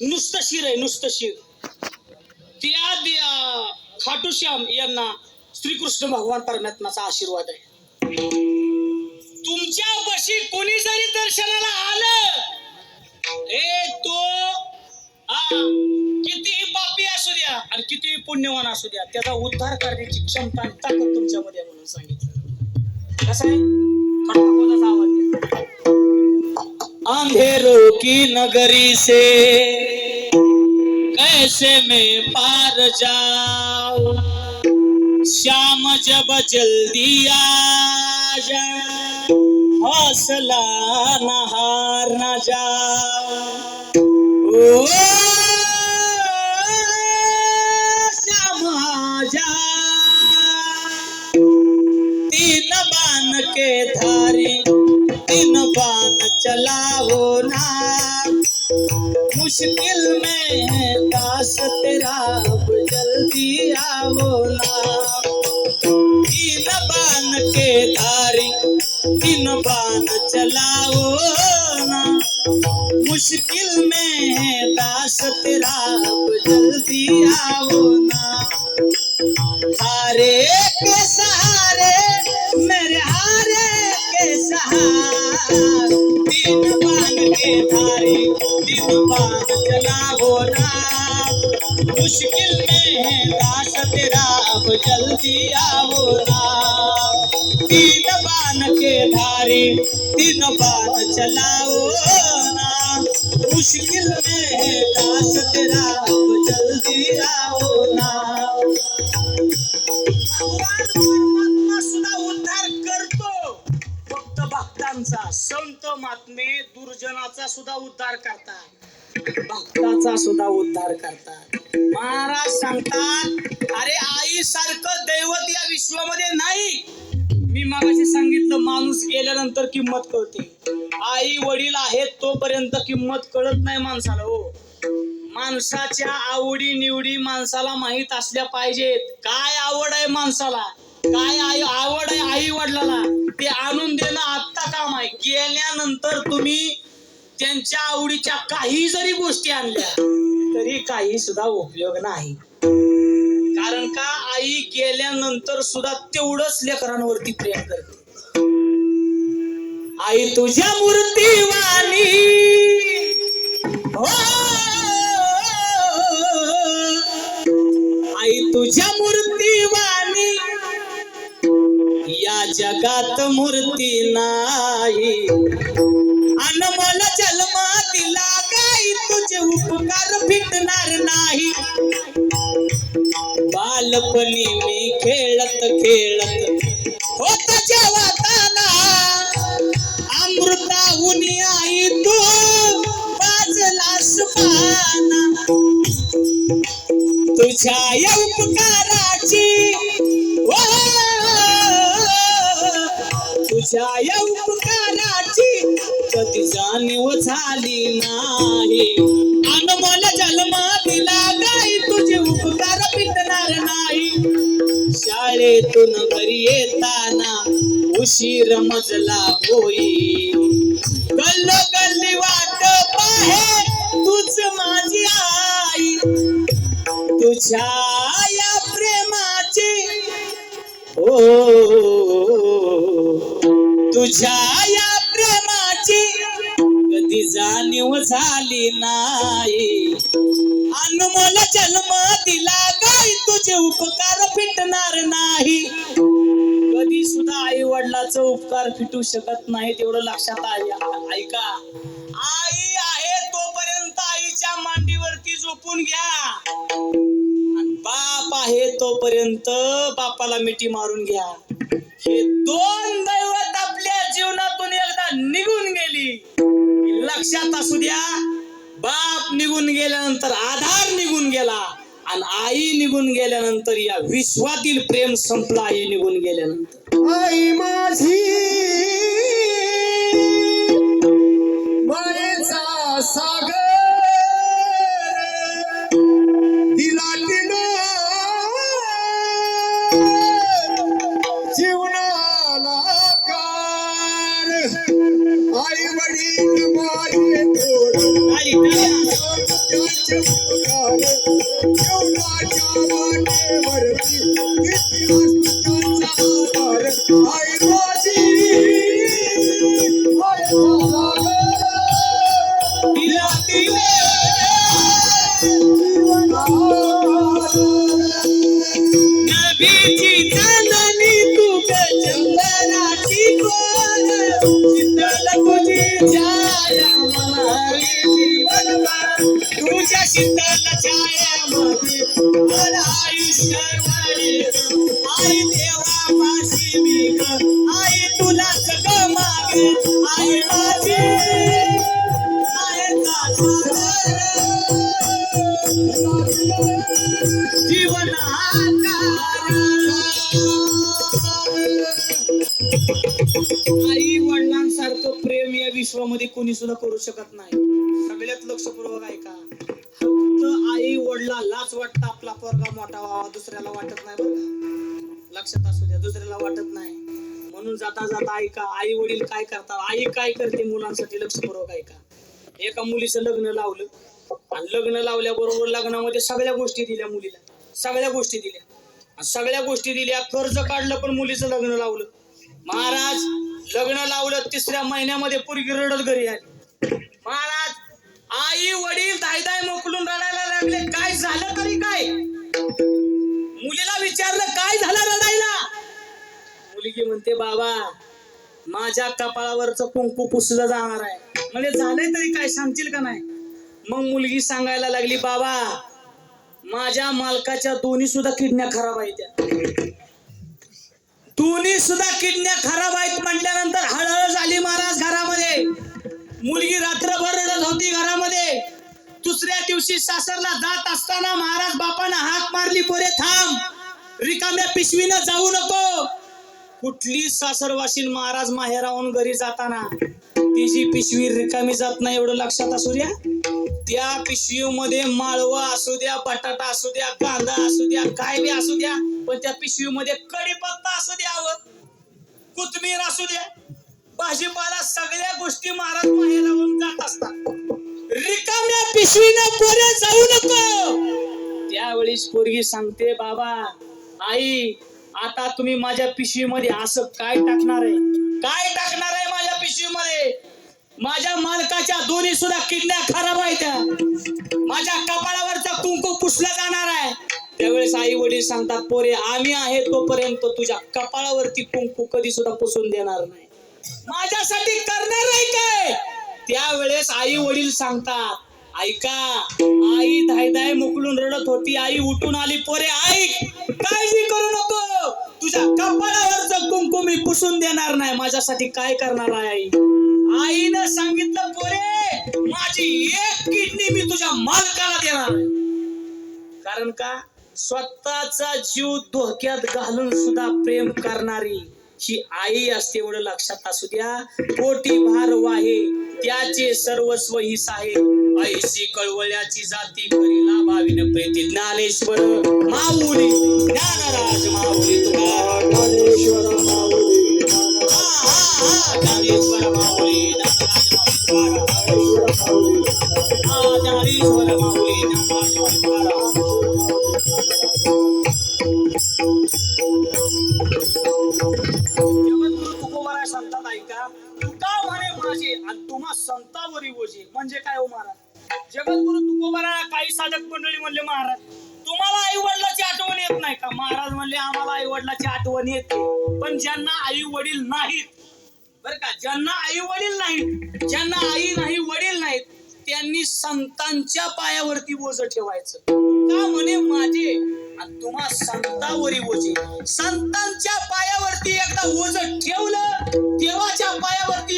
नुसतं शिर आहे नुसतं शिर. त्या खाटूश्याम यांना श्रीकृष्ण भगवान परमात्माचा आशीर्वाद आहे. तुमच्या बशी कोणी जरी दर्शनाला आलं ए तो कितीही पापी असू द्या आणि कितीही पुण्यवान असू द्या त्याचा उद्धार करण्याची क्षमता आणि ताकद तुमच्यामध्ये म्हणून सांगितलं. कसं आहे? आवाज अंधेरों की नगरी से। कैसे मैं पार जाऊँ? श्याम जब जल्दी आ जा हौसला न हारना जा ओ, श्याम आजा तीन बान के धारी तीन चलाओ ना मुश्किल में है काश तेरा अब जल्दी आओ ना तीन बान के धारी तीन बान चलाओ ना मुश्किल में है दास तेरा अब जल्दी आओ ना हारे के सहारे मेरे हारे तीन बान के धारी तीन बान चलाओ ना मुश्किल में है दास तेरा अब के धारी तीन बान चलाओ ना मुश्किल में है दास तेरा सुद्धा उद्धार करतात. भक्ताचा सुद्धा उद्धार करतात. महाराज सांगतात अरे आई सारखं दैवत या विश्वामध्ये नाही. मी मागाशी सांगितलं माणूस गेल्यानंतर किंमत कळते. आई वडील आहेत तोपर्यंत किंमत कळत नाही माणसाला हो. माणसाच्या आवडी निवडी माणसाला माहीत असल्या पाहिजेत. काय आवड आहे माणसाला? काय आई आवड आहे आई वडिलाला? ते आणून देणं आत्ता काम आहे. गेल्यानंतर तुम्ही त्यांच्या आवडीच्या काही जरी गोष्टी आणल्या तरी काही सुद्धा उपयोग नाही. कारण का? आई गेल्यानंतर सुद्धा तेवढंच लेकरांवरती प्रेम करते. आई तुझ्या मूर्तीवाणी. हो! आई तुझ्या मूर्तीवाणी. या जगात मूर्ती नाही. उपकार फिटणार नाही. बालपणी मी खेळत खेळत होत जेवताना अमृताहून आई तू पाजला पाना. तुझ्या या उपकाराची तुझ्या या नाही शाळेतून घरी येताना उशीर मजला होई. गल्लो गल्ली वाट पाहे तूच माझी आई. तुझ्या या प्रेमाचे ओ. तुझ्या या प्रेमाची कधी जाणीव झाली नाही. अनमोल जन्म दिला उपकार फिटणार नाही. कधी सुद्धा आई वडिलाच उपकार फिटू शकत नाही तेवढं लक्षात आल्या. ऐका. आई आहे तोपर्यंत आईच्या मांडीवरती झोपून घ्या. बाप आहे तोपर्यंत बापाला मिठी मारून घ्या. हे दोन दैवत आपल्या जीवनातून एकदा निघून गेली. लक्षात असू द्या बाप निघून गेल्यानंतर आधार निघून गेला. आणि आई निघून गेल्यानंतर या विश्वातील प्रेम संपला आई निघून गेल्यानंतर. आई माझी मायेचा सागर दिला तिनं जीवनाला कार आई वडील आई वडिलांसारखं प्रेम या विश्वामध्ये कोणी सुद्धा करू शकत नाही. सगळ्यात लक्षपूर्वक ऐका फक्त आई वडिला वाटतं आपला पोरगा मोठा व्हावा दुसऱ्याला वाटत नाही बघा लक्षात असू द्या दुसऱ्याला वाटत नाही. म्हणून जाता जाता ऐका आई वडील काय करतात? आई काय करते मुलांसाठी लक्षपूर्वक ऐका. एका मुलीचं लग्न लावलं. आणि लग्न लावल्याबरोबर लग्नामध्ये सगळ्या गोष्टी दिल्या मुलीला. सगळ्या गोष्टी दिल्या. आणि सगळ्या गोष्टी दिल्या कर्ज काढलं पण मुलीचं लग्न लावलं. महाराज लग्न लावलं तिसऱ्या महिन्यामध्ये पोरगी रडत घरी आली. महाराज आई वडील दाय दाय मोकलून रडायला लागले. काय झालं तरी काय? मुलीला विचारलं काय झालं रडायला? मुलगी म्हणते बाबा माझ्या कपाळावरचं कुंकू पुसलं जाणार आहे. म्हणजे झालंय तरी काय? सांगतील का नाही? मग मुलगी सांगायला लागली बाबा माझ्या मालकाच्या दोन्ही सुद्धा किडन्या खराब आहेत त्या. दोन्ही सुद्धा किडन्या खराब आहेत म्हटल्यानंतर हळहळ झाली महाराज घरामध्ये. मुलगी रात्रभर रडत होती घरामध्ये. दुसऱ्या दिवशी सासरला जात असताना महाराज बापानं हाक मारली पोरे थांब. रिकाम्या पिशवीनं जाऊ नको. कुठली सासरवाशीन महाराज माहेराहून घरी जाताना? तिची पिशवी रिकामी जात नाही एवढं लक्षात असू द्या. त्या पिशवीमध्ये माळवा असू द्या बटाटा असू द्या कांदा असू द्या काय बी असू द्या पण त्या पिशवीमध्ये कढीपत्ता असू द्यावं. कोथमीर असू द्या भाजीपाला सगळ्या गोष्टी महाराज लावून जात असतात. रिकाम्या पिशवीनं पोरे जाऊ नको. त्यावेळेस पोरगी सांगते बाबा आई आता तुम्ही माझ्या पिशवीमध्ये असं काय टाकणार आहे? काय टाकणार आहे माझ्या पिशवीमध्ये? माझ्या मालकाच्या दोन्ही सुद्धा किडण्या खराब आहेत. माझ्या कपाळावरचा कुंकू पुसला जाणार आहे. त्यावेळेस आई वडील सांगतात पोरे आम्ही आहे तोपर्यंत तुझ्या कपाळावरती कुंकू कधी सुद्धा पुसून देणार नाही. माझ्यासाठी करणार आहे काय? त्यावेळेस आई वडील सांगतात ऐका आई धाय धाय मोकलून रडत होती. आई उठून आली पोरे पुसून देणार नाही. माझ्यासाठी काय करणार आई? आईनं सांगितलं पोरे माझी एक किडनी मी तुझ्या मालकाला देणार कारण का? स्वतःचा जीव धोक्यात घालून सुद्धा प्रेम करणारी ही आई असते एवढं लक्षात असू द्या. पोटी भार वाहे त्याचे सर्वस्व हिस आहे ऐशी कळवळ्याची जाती करीला भाविन प्रेती ज्ञानेश्वर. माऊली ज्ञानराज माऊली तुका संतावरी ओझे म्हणजे काय हो महाराज? जगद्गुरु तुकोबाराय काही साधक मंडळी म्हणले महाराज तुम्हाला आई वडिलाची आठवण येत नाही का? महाराज म्हणले आम्हाला आई वडिलाची आठवण येते. पण ज्यांना आई वडील नाहीत बर का ज्यांना आई वडील नाहीत ज्यांना आई नाही वडील नाहीत त्यांनी संतांच्या पायावरती ओझ ठेवायचं. का म्हणे माझे? आणि तुम्हा संतावरी ओझे संतांच्या पायावरती एकदा ओझ ठेवलं देवाच्या पायावरती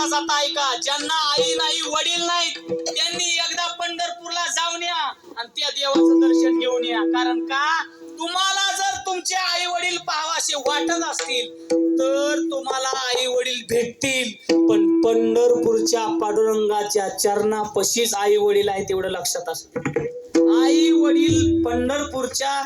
जाता जाता ऐका. ज्यांना आई नाही वडील नाहीत त्यांनी एकदा पंढरपूरला जाऊन या आणि त्या देवाचं दर्शन घेऊन या. कारण का? तुम्हाला जर तुमचे आई वडील पाहावासे वाटत असतील तर तुम्हाला आई वडील भेटतील. पण पंढरपूरच्या पांडुरंगाच्या चरणापशीच आई वडील आहेत तेवढं लक्षात असत आई वडील पंढरपूरच्या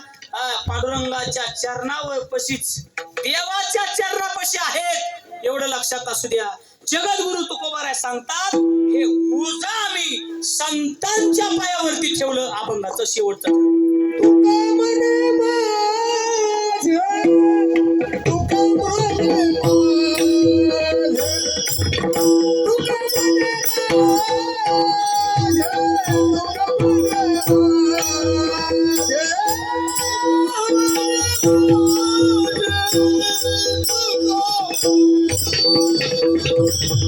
पांडुरंगाच्या चरणावर पशीच देवाच्या चरणापशी आहेत एवढं लक्षात असू द्या. जगद्गुरु तुकोबाराय सांगतात हे उजा आम्ही संतांच्या पायावरती ठेवलं अभंगाचं शेवटचं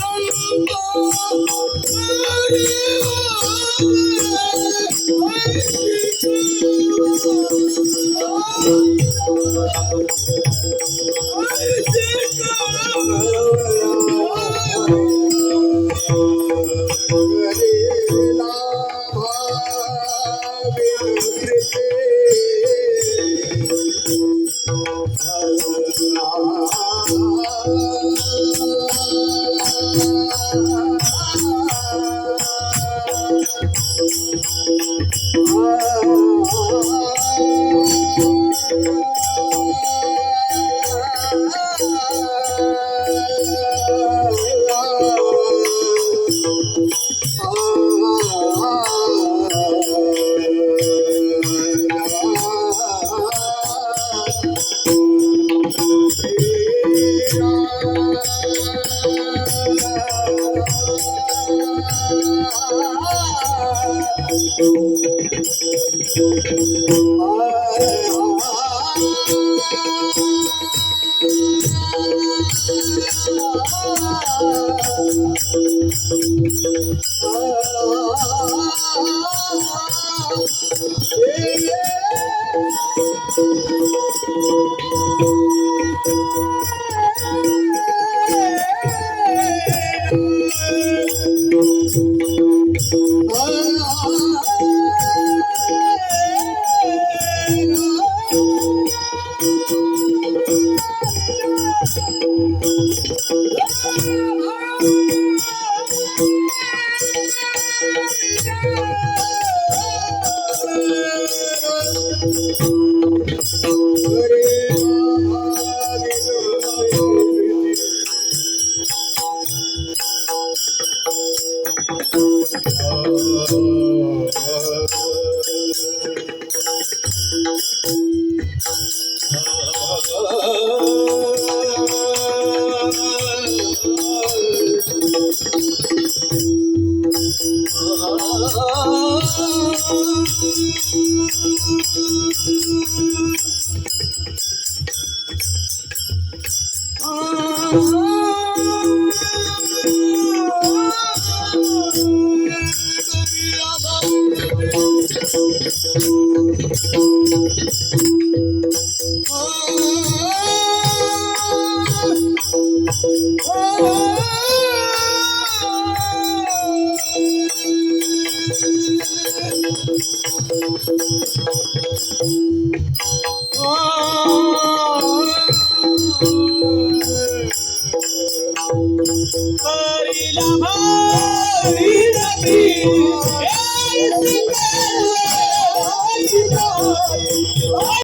माझ्या तुका म्हणे माझ्या Oh,